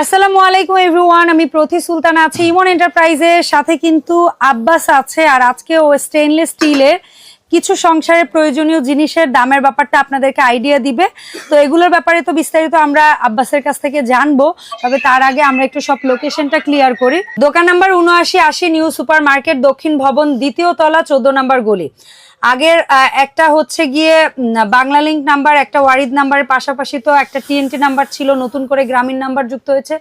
আসসালামু আলাইকুম এভরিওয়ান আমি প্রতি সুলতান আছি ইমন এন্টারপ্রাইজের সাথে কিন্তু আব্বাস আছে আর আজকে ও স্টেইনলেস স্টিলের কিছু সংসারের প্রয়োজনীয় জিনিসের দামের ব্যাপারটা আপনাদেরকে আইডিয়া দিবে। তো এগুলোর ব্যাপারে তো বিস্তারিত আমরা আব্বাসের কাছ থেকে জানব, তবে তার আগে আমরা একটু সব লোকেশনটা ক্লিয়ার করি। দোকান নাম্বার উনআশি আশি নিউ সুপার মার্কেট দক্ষিণ ভবন দ্বিতীয় তলা চোদ্দ নাম্বার গলি। আগের একটা হচ্ছে গিয়ে বাংলা লিঙ্ক নাম্বার একটা ওয়ারিদ নাম্বারের পাশাপাশি তো একটা টিএনটি নাম্বার ছিল, নতুন করে গ্রামীণ নাম্বার যুক্ত হয়েছে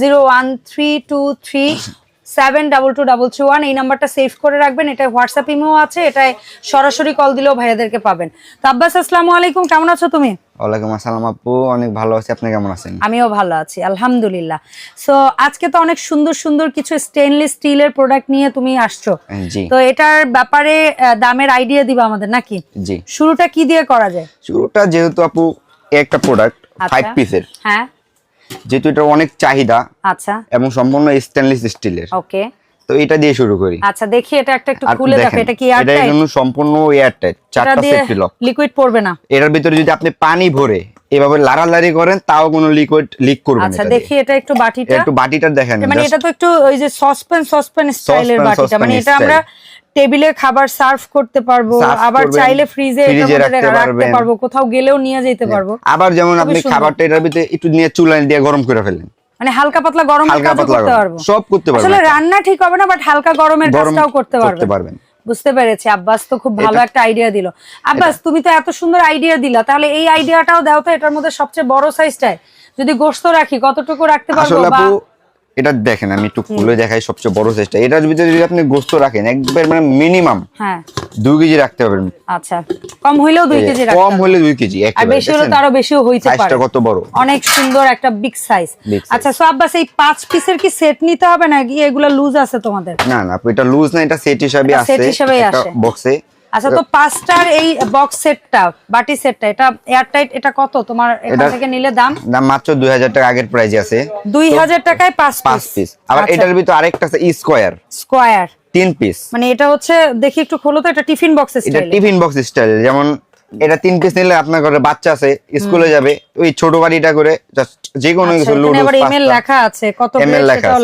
zero one three two three seven double two double three one এই নাম্বারটা সেভ করে রাখবেন। এটা হোয়াটসঅ্যাপ ইমেও আছে এটায় সরাসরি কল দিলেও ভাইয়াদেরকে পাবেন। তো আব্বাস আসসালামু আলাইকুম কেমন আছো তুমি? ওয়ালাইকুম আসসালাম আপু অনেক ভালো আছি। আপনি কেমন আছেন? আমিও ভালো আছি আলহামদুলিল্লাহ। সো আজকে তো অনেক সুন্দর সুন্দর কিছু স্টেনলেস স্টিলের প্রোডাক্ট নিয়ে তুমি আসছো। তো এটার ব্যাপারে দামের আইডিয়া দিবা আমাদের নাকি? জি। শুরুটা কি দিয়ে করা যায়? শুরুটা যেহেতু আপু একটা প্রোডাক্ট ফাইভ আচ্ছা। পিসের হ্যাঁ। যেহেতু এটা অনেক চাহিদা আচ্ছা। এবং সম্পূর্ণ স্টেনলেস স্টিলের ওকে। তো এটা দিয়ে শুরু করি। আচ্ছা দেখি এটা একটা একটু খুলে দেখো এটা কি এটা এয়ারটাইট জন্য সম্পূর্ণ এয়ারটাইট এটা চারটা সেফটি লক লিকুইড পড়বে না। এটার ভিতরে যদি আপনি পানি ভরে এভাবে লাড়ালাড়ি করেন তাও কোনো লিকুইড লিক করবে না আচ্ছা দেখি এটা একটু বাটিটা। একটু বাটিটা দেখেন মানে এটা তো একটু ওই যে সসপ্যান সসপ্যান স্টাইলের বাটিটা। মানে এটা আমরা টেবিলে খাবার সার্ভ করতে পারব আবার চাইলে ফ্রিজে রাখতে পারব কোথাও গেলেও নিয়ে যেতে পারব। আবার যেমন আপনি খাবারটা এটার ভিতরে একটু নিয়ে চুলায় দিয়ে গরম করে ফেলেন মানে হালকা পাতলা গরম হালকা কাজও পাতলা করতে পারব। সব করতে পারবেন আসলে রান্না ঠিক হবে না বাট হালকা গরমের কাজটাও করতে পারবেন। বুঝতে পেরেছি আব্বাস তো খুব ভালো একটা আইডিয়া দিল। আব্বাস তুমি তো এত সুন্দর আইডিয়া দিলা তাহলে এই আইডিয়াটাও দাও তো এটার মধ্যে সবচেয়ে বড় সাইজটাই যদি গোস্ত রাখি কতটুকু রাখতে পারব বা এটা দেখেন আমি একটু খুলে দেখাই সবচেয়ে বড় চেষ্টা এটার ভিতরে যদি আপনি গোস্ত রাখেন একবার মানে মিনিমাম হ্যাঁ। দুই কেজি রাখতে পারবেন। আচ্ছা কম হইলেও দুই কেজি রাখতে কম। হলে দুই কেজি আর বেশি হলে আরও বেশিও হইতে পারে। সাইজটা কত বড়? অনেক সুন্দর একটা বিগ সাইজ আচ্ছা সো আব্বাস এই পাঁচ পিসের কি সেট নিতে হবে নাকি? এগুলা লুজ আছে তোমাদের? না না এটা লুজ না এটা সেট হিসাবে আছে। হিসাবেই একটা আসে। বক্সে আচ্ছা তো পাঁচটার এই বক্স সেটটা বাটি সেটটা এটা এয়ারটাইট এটা কত? তোমার এখান থেকে নিলে দাম? দাম মাত্র দুই হাজার টাকা আগের প্রাইজে আছে। দুই হাজার টাকায় পাঁচ পাঁচ পিস আবার আচ্ছা। এটার ভিতরে আরেকটা আছে স্কোয়ার স্কোয়ার তিন পিস মানে এটা হচ্ছে দেখি একটু খোলো তো এটা টিফিন বক্স স্টাইল এটা টিফিন বক্স স্টাইল যেমন এটা তিন পিস নিলে আপনার ঘরে বাচ্চা আছে স্কুলে যাবে ওই ছোট গাড়িটা করে জাস্ট যে কোনো আচ্ছা, কিছু এখানে লুডো এমএল লেখা আছে কত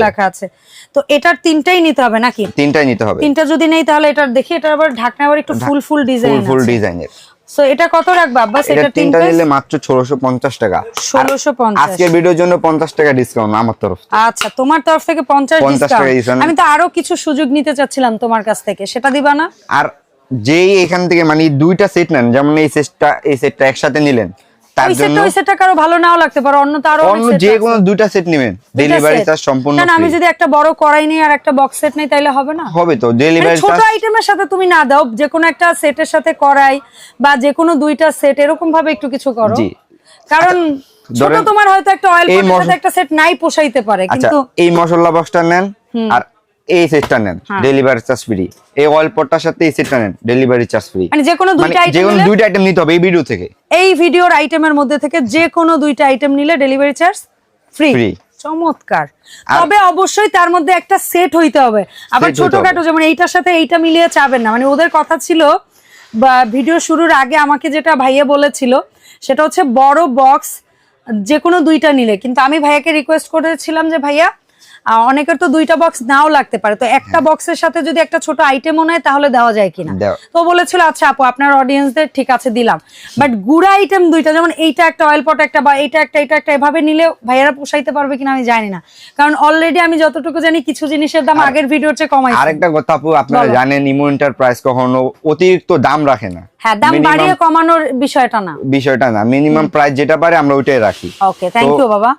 লেখা আছে। তো এটার তিনটাই নিতে হবে নাকি? তিনটাই নিতে হবে। তিনটা যদি নেই তাহলে এটার দেখি এটার আবার ঢাকনা আবার একটু ফুল ফুল ডিজাইন ফুল ডিজাইনের সো এটা কত রাখবা আব্বাস? এটা এটা তিনটা নিলে মাত্র ষোলোশো পঞ্চাশ টাকা। আর 1650 আজকের ভিডিওর জন্য পঞ্চাশ টাকা ডিসকাউন্ট আমার তরফ থেকে। আচ্ছা তোমার তরফ থেকে পঞ্চাশ 50 টাকা ডিসকাউন্ট আমি তো আরও কিছু সুযোগ নিতে চাচ্ছিলাম তোমার কাছ থেকে সেটা দিবা না? আর যেই এখান থেকে মানে দুইটা সেট নেন যেমন এই সেটটা এই সেটটা একসাথে নিলেন তার জন্য ওই সেটটা কারও ভালো নাও লাগতে পারে অন্য তো অন্য যে কোনো দুইটা সেট নেবেন। ডেলিভারি চার্জ সম্পূর্ণ না, না, আমি যদি একটা বড় কড়াই নিই আর একটা বক্স সেট নেই তাহলে হবে না? হবে তো মানে ছোট আইটেমের সাথে তুমি না দাও যে কোনো একটা সেটের সাথে করাই বা যে কোনো দুইটা সেট এরকম ভাবে একটু কিছু করো। জি। কারণ ছোট তোমার হয়তো একটা অয়েল পটের সাথে একটা সেট নাই পোষাইতে পারে আচ্ছা কিন্তু এই মশলা বক্সটা নেন আর এই সেটটা নেন। ডেলিভারি চার্জ ফ্রি এই অয়েল পটটার সাথে এই সেটটা নেন ডেলিভারি চার্জ ফ্রি মানে যে কোনো দুইটা যে কোনো দুইটা আইটেম নিতে হবে এই ভিডিও থেকে। এই ভিডিওর আইটেমের মধ্যে থেকে যে কোনো দুইটা আইটেম নিলে ডেলিভারি চার্জ ফ্রি। চমৎকার। তবে অবশ্যই তার মধ্যে একটা সেট হইতে হবে। আবার ছোটখাটো যেমন এইটার সাথে এইটা মিলিয়ে চাবেন না। মানে ওদের কথা ছিল বা ভিডিও শুরুর আগে আমাকে যেটা ভাইয়া বলেছিল সেটা হচ্ছে বড় বক্স যে কোনো দুইটা নিলে। কিন্তু আমি ভাইয়াকে রিকোয়েস্ট করেছিলাম যে ভাইয়া অনেকের তো দুইটা বক্স নাও লাগতে পারে। তো একটা বক্সের সাথে যদি একটা ছোট আইটেমও নেয় তাহলে দেওয়া যায় কিনা? তো বলেছিল আচ্ছা আপু আপনার অডিয়েন্সদের ঠিক আছে দিলাম। বাট গুড়া আইটেম দুইটা যেমন এইটা একটা অয়েল পট একটা বা এইটা একটা এটা একটা এভাবে নিলে ভাইয়ারা পোষাইতে পারবে কিনা আমি জানি না। কারণ অলরেডি আমি যতটুকু জানি কিছু জিনিসের দাম আগের ভিডিওর চেয়ে কমাই আরেকটা কথা আপু আপনারা জানেন ইমো এন্টারপ্রাইজ কখনো অতিরিক্ত দাম রাখে না। হ্যাঁ দাম বাড়িয়ে কমানোর বিষয়টা না। বিষয়টা না মিনিমাম প্রাইস যেটা পারে আমরা ওইটাই রাখি। ওকে থ্যাংক ইউ বাবা।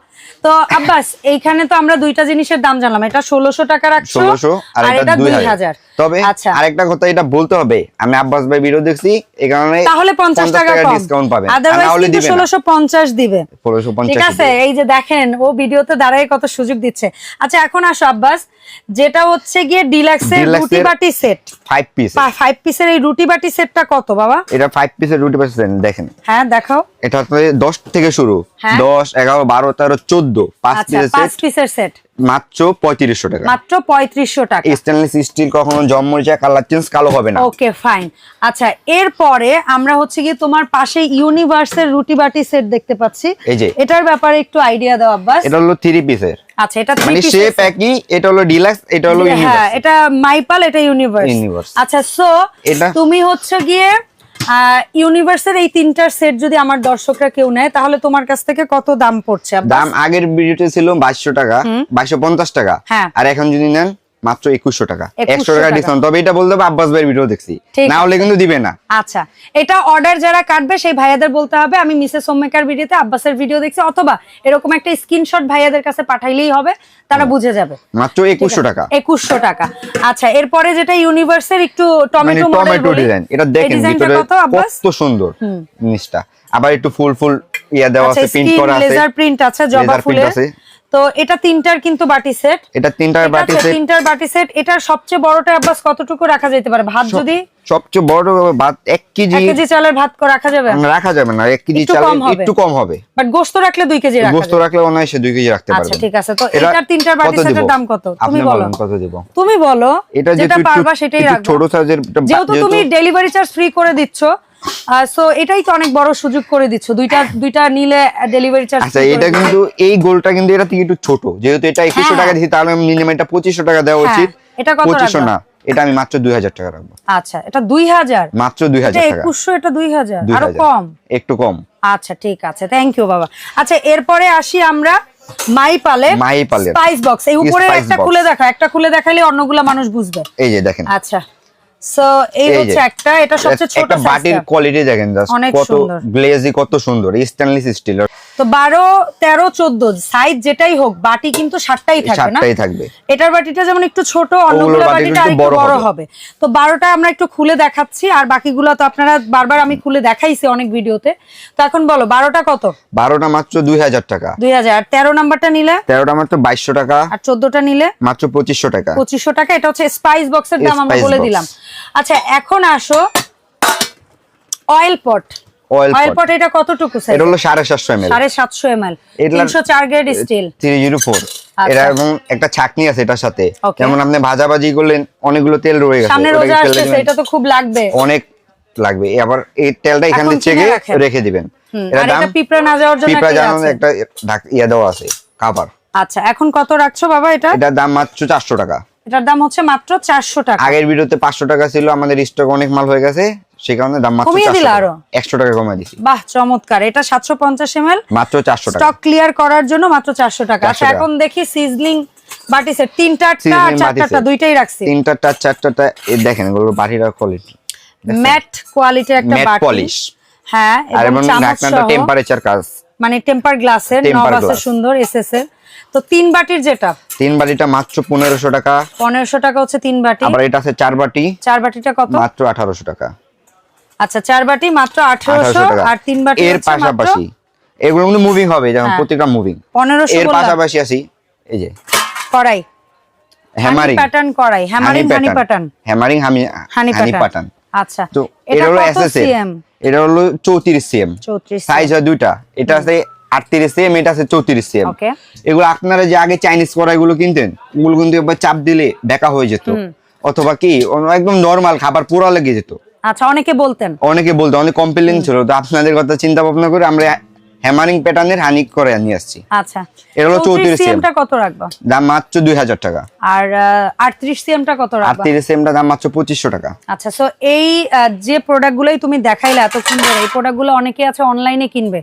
তো আব্বাস এইখানে তো আমরা দুইটা জিনিসের দাম জানলাম এটা ষোলোশো টাকা রাখছো ষোলোশো আর এটা দুই হাজার। তবে আচ্ছা। আরেকটা কথা এটা বলতে হবে। আমি আব্বাস ভাই ভিডিও দেখছি এই কারণে তাহলে পঞ্চাশ টাকা ডিসকাউন্ট পাবেন। আদারওয়াইজ হলে কিন্তু দিবে না। ষোলোশো পঞ্চাশ দিবে। ষোলোশো ঠিক আছে এই যে দেখেন ও ভিডিওতে দাঁড়ায় কত সুযোগ দিচ্ছে। আচ্ছা এখন আসো আব্বাস। যেটা হচ্ছে গিয়ে ডিলাক্সের রুটি বাটি সেট ফাইভ পিস ফাইভ পিসের এই রুটি বাটি সেটটা কত বাবা? এটা ফাইভ পিসের রুটি পাচ্ছেন দেখেন। হ্যাঁ দেখাও। এটা হচ্ছে দশ থেকে শুরু। হ্যাঁ। দশ এগারো বারো তেরো চোদ্দ পাঁচ আচ্ছা পিসের পাঁচ সেট পিসের সেট মাত্র পঁয়ত্রিশশো টাকা। মাত্র পঁয়ত্রিশশো টাকা। স্টেনলেস স্টিল কখনো জম্মরিচা কালার চেঞ্জ কালো হবে না। ওকে ফাইন আচ্ছা এরপরে আমরা হচ্ছে কি তোমার পাশে ইউনিভার্সের রুটি বাটি সেট দেখতে পাচ্ছি। এই যে। এটার ব্যাপারে একটু আইডিয়া দাও আব্বাস। এটা হলো থ্রি পিসের আচ্ছা এটা মানে শেপ একই এটা হলো ডিলাক্স এটা হলো হ্যাঁ ইউনিভার্স এটা মাইপাল এটা ইউনিভার্স Universe। আচ্ছা সো তুমি হচ্ছে গিয়ে ইউনিভার্সের এই তিনটার সেট যদি আমার দর্শকরা কেউ নেয় তাহলে তোমার কাছ থেকে কত দাম পড়ছে দাম আগের ভিডিওতে ছিল বাইশশো টাকা বাইশশো পঞ্চাশ টাকা। হ্যাঁ। আর এখন যদি নেন মাত্র একুশশো টাকা। 2100 একশো টাকা। ডিসকাউন্ট তবে এটা বলতে হবে আব্বাস ভাইয়ের ভিডিও দেখছি। না হলে কিন্তু দিবে না। আচ্ছা এটা অর্ডার যারা কাটবে সেই ভাইয়াদের বলতে হবে। আমি মিসেস হোমমেকার ভিডিওতে আব্বাসের ভিডিও দেখছি অথবা এরকম একটা স্ক্রিনশট ভাইয়াদের কাছে পাঠাইলেই হবে তারা বুঝে যাবে। মাত্র একুশশো টাকা। একুশশো টাকা। আচ্ছা এরপরে যেটা ইউনিভার্সের একটু টমেটো টমেটো ডিজাইন এটা দেখেন ভিতরে কত সুন্দর জিনিসটা। আবার একটু ফুল ফুল ইয়া দেওয়া আচ্ছা আছে প্রিন্ট করা আছে। লেজার প্রিন্ট আছে জবা ফুলের। আছে। তো এটা তিনটার কিন্তু বাটি সেট। এটা তিনটার বাটি set, তিনটার বাটি সেট। সবচেয়ে বড়টা আব্বাস কতটুকু রাখা যেতে পারে? ভাত যদি? সবচেয়ে বড় ভাত এক কেজি এক কেজি চালের ভাত রাখা যাবে? রাখা যাবে না। এক কেজি চাল একটু কম হবে। বাট গোস্ত রাখলে দুই কেজি রাখা গোস্ত যাবে। রাখলে অনায়াসে দুই কেজি রাখতে আচ্ছা ঠিক আছে। তো এটা এটার তিনটার বাটি সেটের দাম কত? তুমি আপনি বলো। কত দিব? তুমি বলো। এটা যেটা পারবা সেটাই রাখব। ছোট সাইজের যেহেতু তুমি ডেলিভারি চার্জ ফ্রি করে দিচ্ছ সো এটাই তো অনেক বড় সুযোগ করে দিচ্ছ। দুইটা দুইটা নিলে ডেলিভারি চার্জ আচ্ছা এটা কিন্তু এই গোলটা কিন্তু এটা থেকে একটু ছোট। যেহেতু এটা একুশশো হ্যাঁ। টাকা দিচ্ছি তাহলে মিনিমাম এটা পঁচিশশো টাকা দেওয়া হ্যাঁ, উচিত। এটা কত পঁচিশশো রাখবা? না এটা আমি মাত্র দুই হাজার টাকা রাখব। আচ্ছা এটা দুই হাজার? মাত্র দুই এটা হাজার টাকা। একুশশো এটা দুই হাজার? আরও কম? একটু কম। আচ্ছা ঠিক আছে। থ্যাংক ইউ বাবা। আচ্ছা এরপরে আসি আমরা মাইপালে মাইপালের। স্পাইস বক্স এই উপরে একটা খুলে দেখা একটা খুলে দেখালে অন্যগুলা মানুষ বুঝবে। এই যে দেখেন। আচ্ছা। সো এই হচ্ছে একটা এটা সবচেয়ে ছোট বাটির কোয়ালিটি দেখেন জাস্ট কত গ্লেজি কত সুন্দর স্টেনলেস স্টিল তো বারো তেরো চোদ্দ সাইজ যেটাই হোক বাটি কিন্তু সাতটাই থাকবে না? থাকবে। এটার বাটিটা যেমন একটু ছোট অন্যগুলো বাটিটা একটু বড়। হবে। তো বারোটা আমরা একটু খুলে দেখাচ্ছি আর বাকিগুলো তো আপনারা বারবার আমি খুলে দেখাইছি অনেক ভিডিওতে। তো এখন বলো বারোটা কত? বারোটা মাত্র দুই হাজার টাকা। দুই হাজার। আর তেরো নাম্বারটা নিলে? তেরোটা মাত্র বাইশশো টাকা। আর চোদ্দটা নিলে? মাত্র পঁচিশশো টাকা। পঁচিশশো টাকা এটা হচ্ছে স্পাইস বক্সের দাম আমরা বলে দিলাম। আচ্ছা এখন আসো অয়েল পট অয়েল পট এটা কতটুকু? এটা হলো সাড়ে সাতশো এম এল সাড়ে সাতশো এম এল এগুলার- তিনশো চার grade steel three zero four আচ্ছা। এটা এবং একটা ছাকনি আছে এটার সাথে। যেমন আপনি ভাজাভাজি করলেন অনেকগুলো তেল রয়ে গেছে। সামনে রোজা দিবেন, এটা তো খুব লাগবে। অনেক লাগবে। আবার এই তেলটা এখান চেকে রেখে দিবেন। এটা দাম পিঁপড়া না যাওয়ার জন্য পিঁপড়া একটা ইয়ে জানানো একটা ঢাক- ইয়ে দেওয়া আছে কাভার আচ্ছা এখন কত রাখছো বাবা এটা? এটার দাম মাত্র চারশো টাকা। এটার দাম হচ্ছে মাত্র চারশো টাকা। আগের ভিডিওতে পাঁচশো টাকা ছিল আমাদের স্টক অনেক মাল হয়ে গেছে। সে কারণে দাম মাত্র কমিয়ে দিলা আরও? একশো টাকা কমে দিছি। বাহ চমৎকার। এটা সাতশো পঞ্চাশ এম মাত্র চারশো টাকা। স্টক ক্লিয়ার করার জন্য মাত্র চারশো টাকা। আচ্ছা এখন দেখি সিজলিং বাটি সেট। তিনটারটা আর। দুইটাই রাখছি। তিনটা চারটা দেখেন এগুলো বাটির কোয়ালিটি ম্যাট কোয়ালিটির একটা বাটি। polish। হ্যাঁ আর এবং ঢাকনাটা টেম্পারেচার কাজ। মানে টেম্পার গ্লাসের নবাসের সুন্দর এসএস এর। তো তিন বাটির যেটা? তিন বাটিটা মাত্র পনেরোশো টাকা। পনেরোশো টাকা হচ্ছে তিন বাটি। আবার এটা আছে চার বাটি। চার বাটিটা কত? মাত্র আঠারোশো টাকা। আচ্ছা চার বাটি মাত্র আঠারোশো আঠারোশো টাকা। আর তিন বাটি এর পাশাপাশি। এগুলো কিন্তু মুভিং হবে যেমন হ্যাঁ। প্রত্যেকটা মুভিং পনেরোশো এর পাশাপাশি আছি এই যে। কড়াই। হ্যামারিং প্যাটার্ন কড়াই। Hammering honey pattern hammering honey honey pattern আচ্ছা। তো এটা হলো কত এটা হলো চৌত্রিশ সিএম চৌত্রিশ সাইজ হয় দুইটা। এটা আছে আটত্রিশ সিএম এটা আছে চৌত্রিশ সিএম ওকে। এগুলো আপনারা যে আগে চাইনিজ কড়াইগুলো কিনতেন ওগুলো কিন্তু একবার চাপ দিলে বেকা হয়ে যেত। অথবা কি একদম নর্মাল খাবার পোড়া লেগে যেত। আচ্ছা অনেকে বলতেন। অনেকে বলতো অনেক কমপ্লেন ছিল। তো আপনাদের কথা চিন্তা ভাবনা করে আমরা হ্যামারিং প্যাটার্নের হানি করে নিয়ে আসছি। আচ্ছা। এটা হলো 34 সিএম CM টা কত রাখবা? দাম মাত্র দুই হাজার টাকা। আর আটত্রিশ সিএম টা কত রাখবা? তিরিশ সিএমটা দাম মাত্র পঁচিশশো টাকা। আচ্ছা সো এই যে প্রোডাক্টগুলোই তুমি দেখাইলে এতক্ষণ ধরে এই প্রোডাক্টগুলো অনেকে আছে অনলাইনে কিনবে।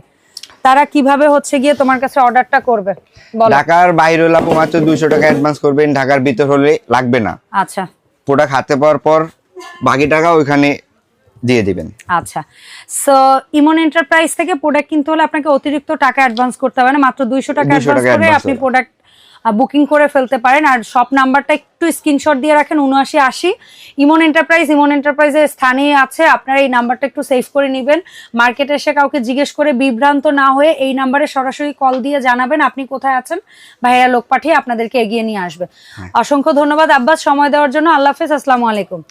তারা কীভাবে হচ্ছে গিয়ে তোমার কাছে অর্ডারটা করবে? বলো। ঢাকার বাইরে হলে মাত্র দুইশো টাকা অ্যাডভান্স করবেন ঢাকার ভিতর হলে লাগবে না। আচ্ছা। প্রোডাক্ট হাতে পাওয়ার পর বাকি টাকা ওইখানে দিয়ে দিবেন। আচ্ছা। সো ইমন এন্টারপ্রাইজ থেকে প্রোডাক্ট কিনতে হলে আপনাকে অতিরিক্ত টাকা অ্যাডভান্স করতে হবে না মাত্র দুইশো টাকা 200 অ্যাডভান্স করে আপনি প্রোডাক্ট বুকিং করে ফেলতে পারেন। আর শপ নাম্বারটা একটু স্ক্রিনশট দিয়ে রাখেন উনআশি আশি। ইমন এন্টারপ্রাইজ ইমন এন্টারপ্রাইজের স্থানে আছে আপনারা এই নাম্বারটা একটু সেভ করে নেবেন। মার্কেটে এসে কাউকে জিজ্ঞেস করে বিভ্রান্ত না হয়ে এই নাম্বারে সরাসরি কল দিয়ে জানাবেন আপনি কোথায় আছেন? ভাইয়া লোক পাঠিয়ে আপনাদেরকে এগিয়ে নিয়ে আসবে। হ্যাঁ। অসংখ্য ধন্যবাদ আব্বাস সময় দেওয়ার জন্য। আল্লাহ হাফেজ আসসালামু আলাইকুম।